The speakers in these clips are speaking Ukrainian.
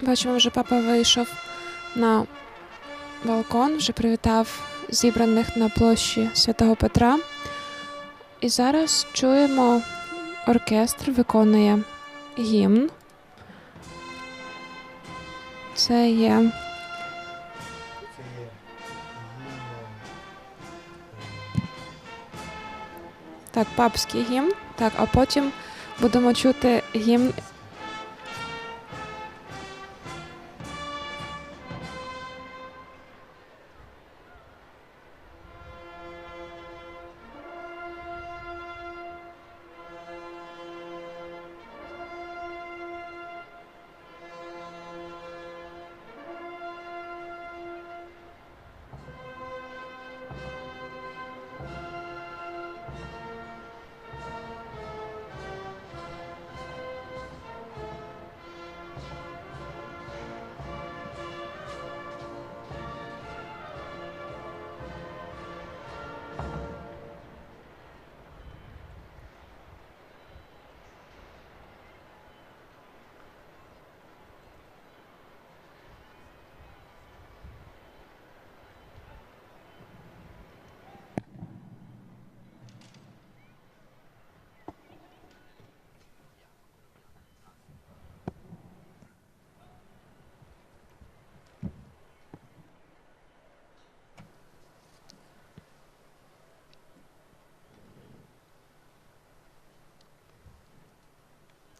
Бачимо, вже папа вийшов на балкон, вже привітав зібраних на площі Святого Петра. І зараз чуємо, оркестр виконує гімн. Це є так, папський гімн. Так, а потім будемо чути гімн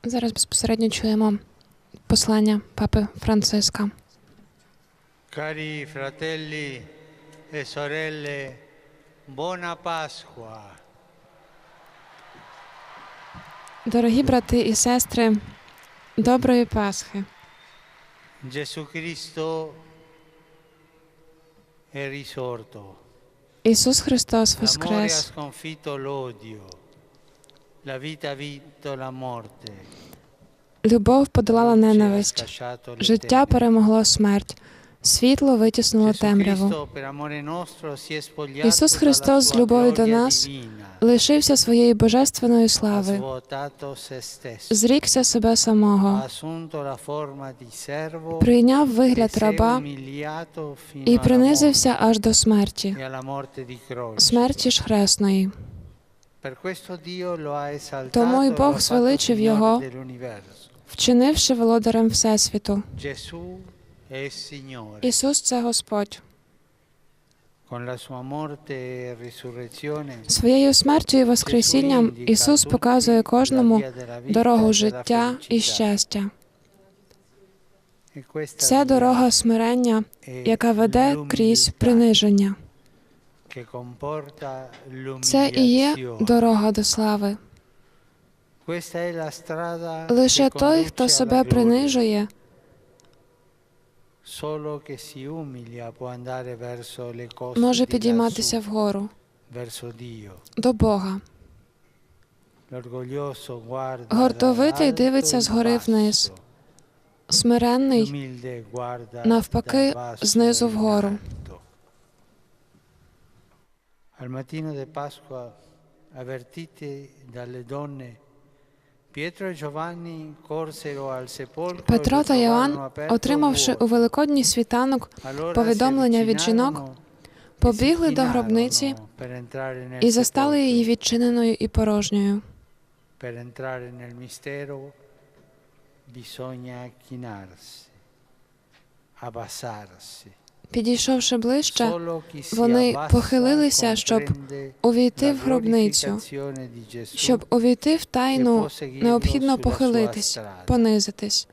Зараз безпосередньо чуємо послання папи Франциска. Cari fratelli e sorelle, buona Pasqua. Дорогі брати і сестри, доброї Пасхи. Gesù Cristo è risorto. Ісус Христос L'amore ha sconfitto l'odio. La vita ha vinto la morte. Любов подолала ненависть. Життя перемогло смерть. Світло витіснило темряву. Ісус Христос з любові до нас лишився своєї божественної слави, зрікся себе самого, прийняв e вигляд раба і принизився аж до смерті, e смерті ж хресної. Тому e Бог ha звеличив його, вчинивши володарем Всесвіту. Ісус це Господь. E Своєю смертю і Воскресінням Ісус показує кожному e дорогу життя і щастя. E Це дорога смирення, яка веде крізь приниження. Це і є дорога до слави. Лише той, хто себе принижує, може підійматися вгору до Бога. Гордовитий дивиться згори вниз. Смиренний навпаки, знизу вгору. Al mattino di Pasqua, avvertiti dalle donne, Pietro e Giovanni corsero al sepolcro e Петро та Йоанн, отримавши у Великодній світанок, повідомлення від жінок, e побігли до гробниці і застали її відчиненою і порожньою. Per entrare nel mistero bisogna chinarsi, abbassarsi. Підійшовши ближче, вони похилилися, щоб увійти в гробницю. Щоб увійти в тайну, необхідно похилитись, понизитись.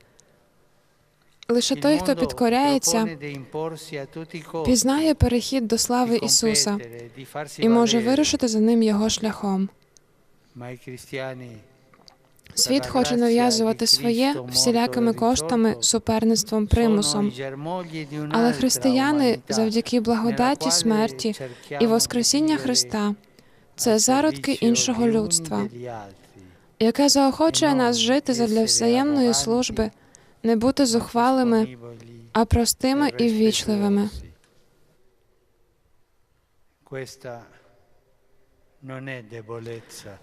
Лише той, хто підкоряється, пізнає перехід до слави Ісуса і може вирушити за ним його шляхом. Світ хоче нав'язувати своє всілякими коштами, суперництвом, примусом. Але християни завдяки благодаті смерті і Воскресіння Христа це зародки іншого людства, яке заохочує нас жити задля взаємної служби, не бути зухвалими, а простими і ввічливими.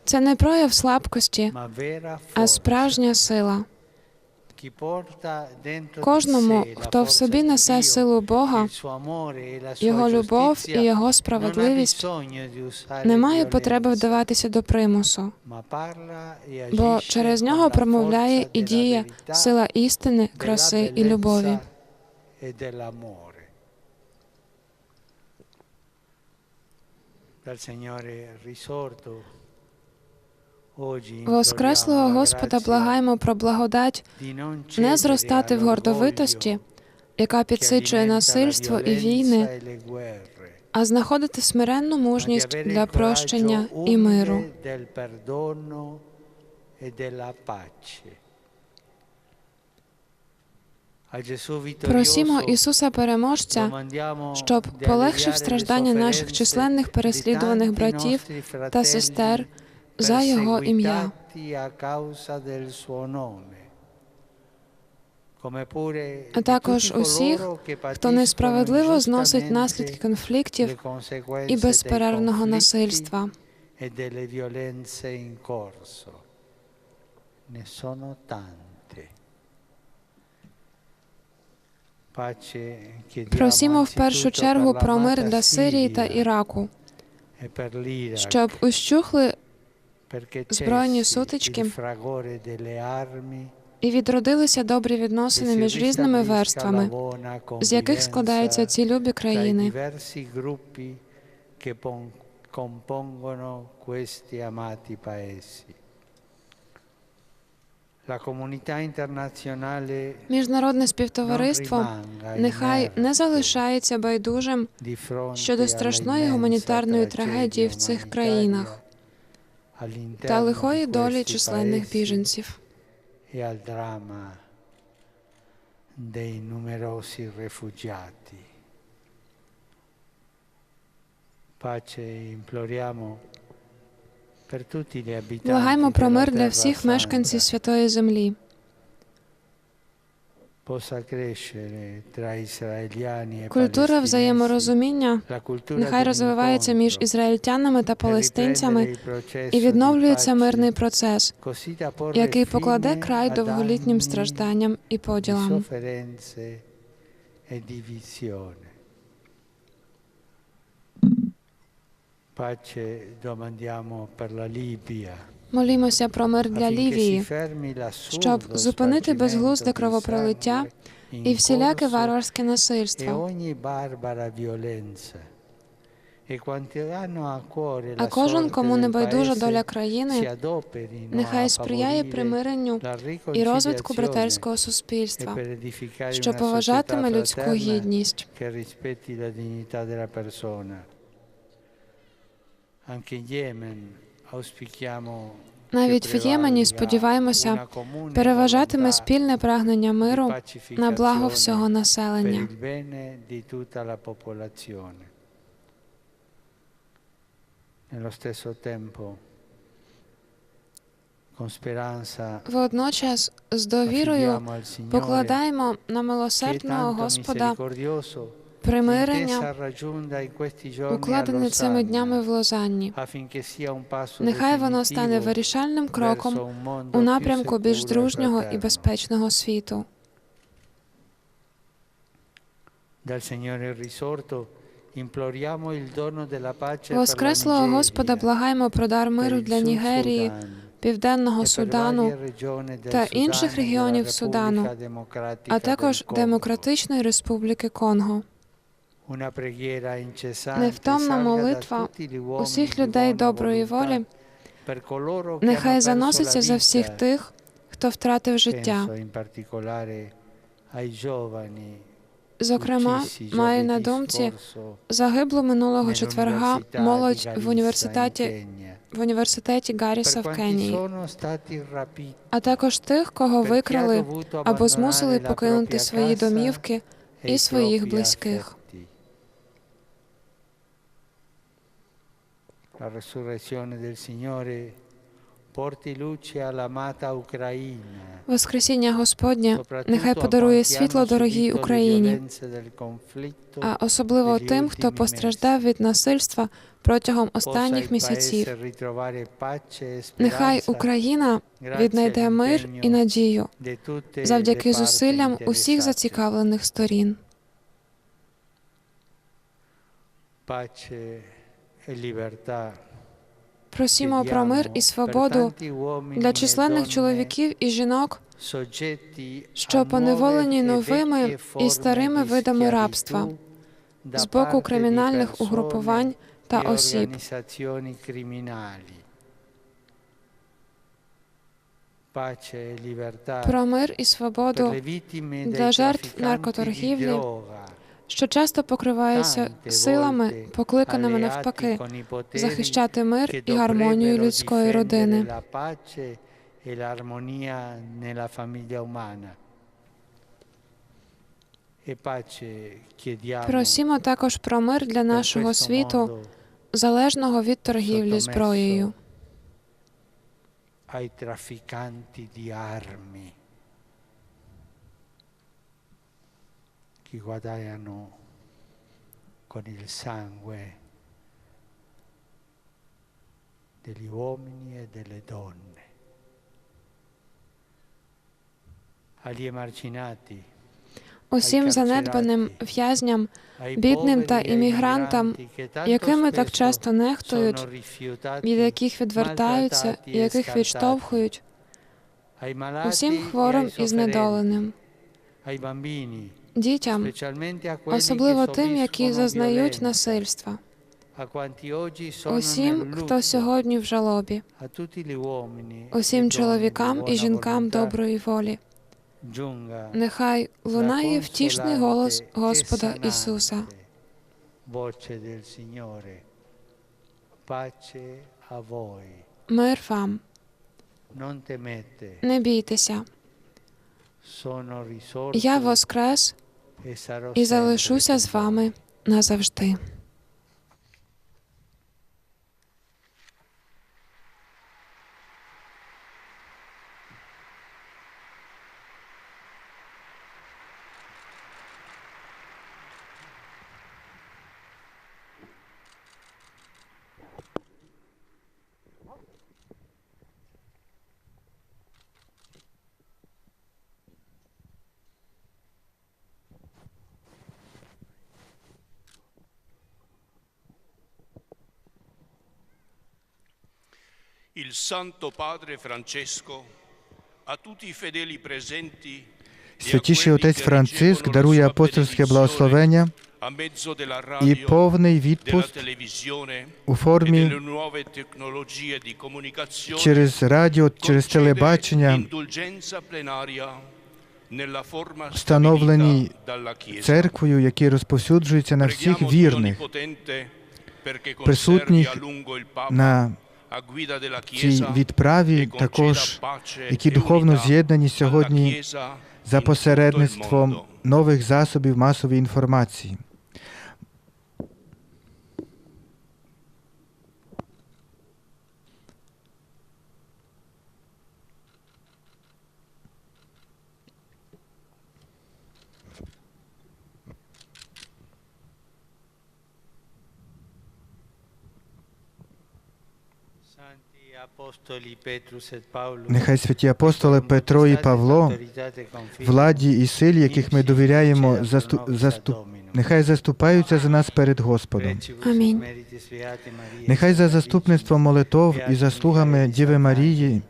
Це не прояв слабкості, а справжня сила. Кожному, хто в собі несе силу Бога, e його любов і його справедливість, немає потреби вдаватися до примусу, e бо через нього промовляє і діє сила істини, краси і любові. e dell'amore. Dal Signore risorto, oggi Воскреслого Господа благаємо про благодать не зростати в гордовитості, яка підсичує насильство і війни, e а знаходити смиренну мужність для прощення і миру. umile del perdono e della pace. A Gesù Просімо Ісуса Переможця, щоб полегшив страждання наших численних переслідуваних tanti братів та сестер за Його ім'я. А також усіх, хто несправедливо зносить наслідки конфліктів і безперервного насильства. e. Ne sono tante. Pace chiediamo Просімо в першу чергу про мир для Сирії та Іраку, e щоб ущухли збройні сутички і відродилися добрі e відносини між різними верствами, з яких складаються ці любі країни. che compongono questi amati paesi. Міжнародне співтовариство нехай не залишається байдужим щодо страшної гуманітарної трагедії в цих країнах та лихої долі численних біженців. e dei numerosi rifugiati. Pace imploriamo Благаємо про мир для всіх мешканців святої землі. E Культура взаєморозуміння нехай розвивається між ізраїльтянами та палестинцями і відновлюється мирний процес, який покладе край довголітнім стражданням і поділам. Молімося про мир для Лівії, щоб зупинити безглузде кровопролиття і всіляке варварське e насильство. E А кожен, кому не байдужа доля країни, нехай сприяє примиренню і розвитку братерського e суспільства, що поважатиме людську гідність. Навіть в Ємені, сподіваємося, переважатиме спільне прагнення миру на благо всього населення. Водночас з довірою покладаємо на милосердного Господа примирення, укладене цими днями в Лозанні. Нехай воно стане вирішальним кроком у напрямку більш e дружнього і безпечного світу. Воскреслого Господа благаємо про дар миру для Нігерії, Південного e Судану та інших e регіонів Судану, а також. Демократичної Республіки Конго. Невтомна молитва усіх людей доброї волі нехай заноситься за всіх тих, хто втратив життя. Зокрема, маю на думці загиблу минулого четверга молодь в університеті в університеті Гарріса в Кенії, а також тих, кого викрали або змусили покинути свої домівки e і своїх близьких. La resurrezione del Signore porti luce all'amata Ucraina. Воскресіння soprattutto нехай подарує світло дорогій Україні, а особливо тим, хто постраждав від насильства протягом останніх місяців. E Нехай Україна віднайде мир і надію завдяки зусиллям усіх зацікавлених сторін. Pace e. Просімо про мир і свободу для численних чоловіків і жінок, що поневолені новими і старими видами рабства з боку кримінальних угрупувань та осіб. Про мир і свободу для жертв наркоторгівлі, що часто покриваються силами, покликаними навпаки, захищати мир і гармонію людської родини. Просімо також про мир для нашого світу, залежного від торгівлі зброєю. ai trafficanti di armi che guadagnano con il sangue degli uomini e delle donne, agli emarginati, Усім занедбаним в'язням, бідним та e іммігрантам, якими так часто нехтують, від яких відвертаються, e яких відштовхують, усім e хворим і знедоленим, дітям, особливо тим, які зазнають насильства, усім, хто сьогодні в жалобі, e усім чоловікам і жінкам доброї волі. Нехай лунає втішний голос e Господа Ісуса. Мир вам, не бійтеся. Я воскрес e і залишуся з вами назавжди. Il Santo Padre Francesco a tutti i fedeli presenti e Святіший отець Франциск дарує апостольське благословення і повний відпуск у e формі через радіо, через телебачення, встановленій Chiesa. церквою, які розповсюджуються на всіх вірних присутніх на цій відправі, також які духовно з'єднані сьогодні за посередництвом нових засобів масової інформації. Нехай святі апостоли Петро і Павло, владі і силі, яких ми довіряємо, засту... заступ... нехай заступаються за нас перед Господом. Амінь. Нехай за заступництвом молитов і заслугами Діви Марії,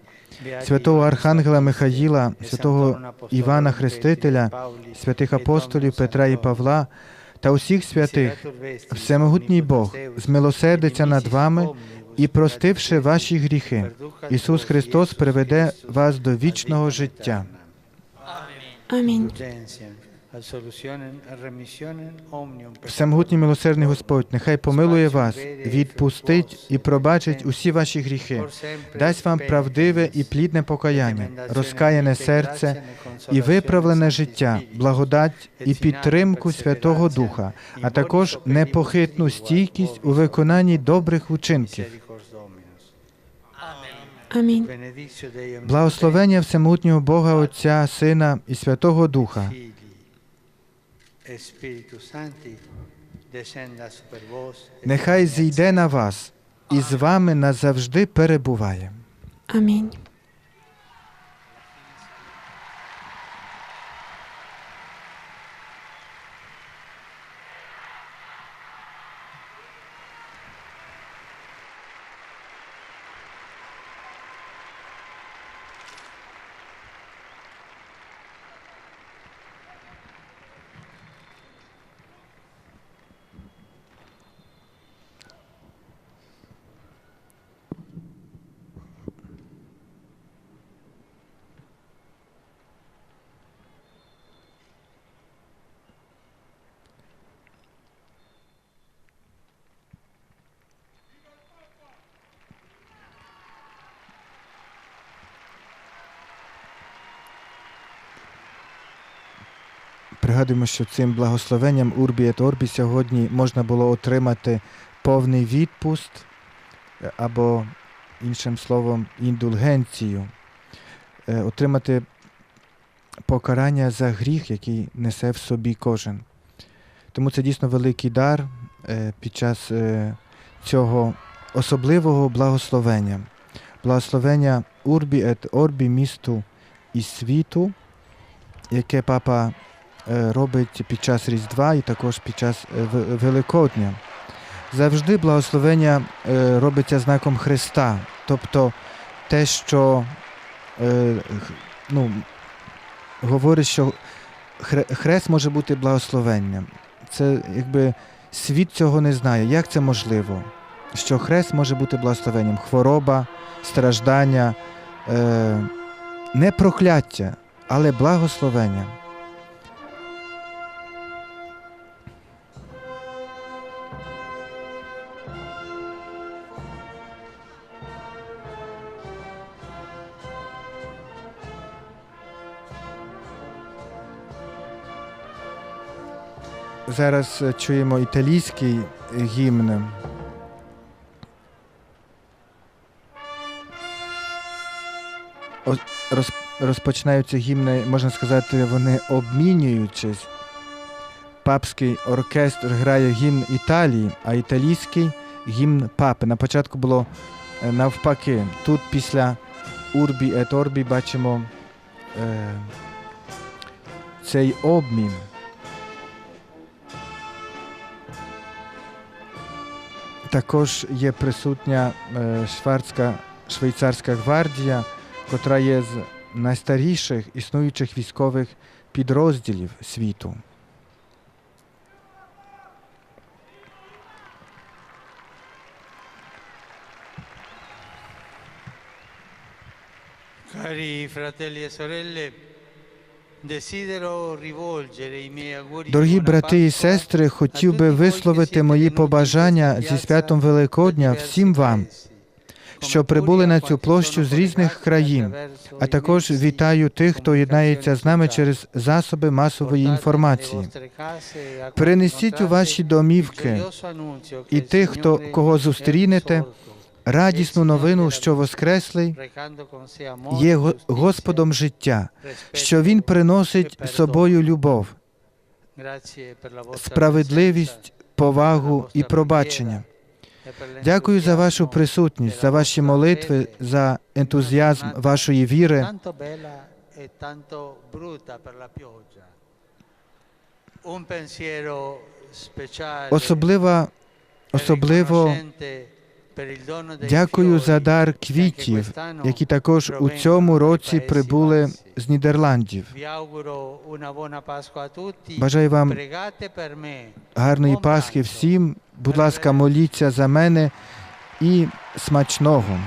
святого Архангела Михаїла, святого Івана Хрестителя, святих апостолів Петра і Павла та усіх святих, всемогутній Бог змилосердиться над вами і, простивши ваші гріхи, Ісус Христос приведе вас до вічного життя. Амінь. Всемогутній милосердний Господь, нехай помилує вас, відпустить і пробачить усі ваші гріхи, дасть вам правдиве і плідне покаяння, розкаяне серце і виправлене життя, благодать і підтримку Святого Духа, а також непохитну стійкість у виконанні добрих учинків. Амінь. Благословення всемутнього Бога Отця, Сина і Святого Духа. Нехай зійде на вас і з вами назавжди перебуває. Амінь. Пригадуємо, що цим благословенням Урбі et Орбі сьогодні можна було отримати повний відпуст е, або, іншим словом, індульгенцію, е, отримати покарання за гріх, який несе в собі кожен. Тому це дійсно великий дар е, під час цього особливого благословення. Благословення Урбі et Орбі місту і світу, яке папа робить під час Різдва і також під час е, Великодня. Завжди благословення е, робиться знаком Христа, тобто те, що е, ну, говорить, що хрест може бути благословенням. Це якби світ цього не знає. Як це можливо? Що хрест може бути благословенням? Хвороба, страждання, е, не прокляття, але благословення. Зараз е, чуємо італійський гімн. Роз- Розпочинаються гімни, можна сказати, вони обмінюючись. Папський оркестр грає гімн Італії, а італійський гімн папи. На початку було е, навпаки. Тут після Урбі et Орбі бачимо е, цей обмін. Також є присутня е, шварська швейцарська гвардія, котра є з найстаріших існуючих військових підрозділів світу. Cari fratelli e sorelle, Дорогі брати і сестри, хотів би висловити мої побажання зі святом Великодня всім вам, що прибули на цю площу з різних країн, а також вітаю тих, хто єднається з нами через засоби масової інформації. Перенесіть у ваші домівки і тих, хто кого зустрінете, радісну новину, що Воскреслий є Господом життя, що Він приносить собою любов, справедливість, повагу і пробачення. Дякую за вашу присутність, за ваші молитви, за ентузіазм вашої віри. Особлива, особливо дякую за дар квітів, які також у цьому році прибули з Нідерландів. Бажаю вам гарної Пасхи всім. Будь ласка, моліться за мене і смачного.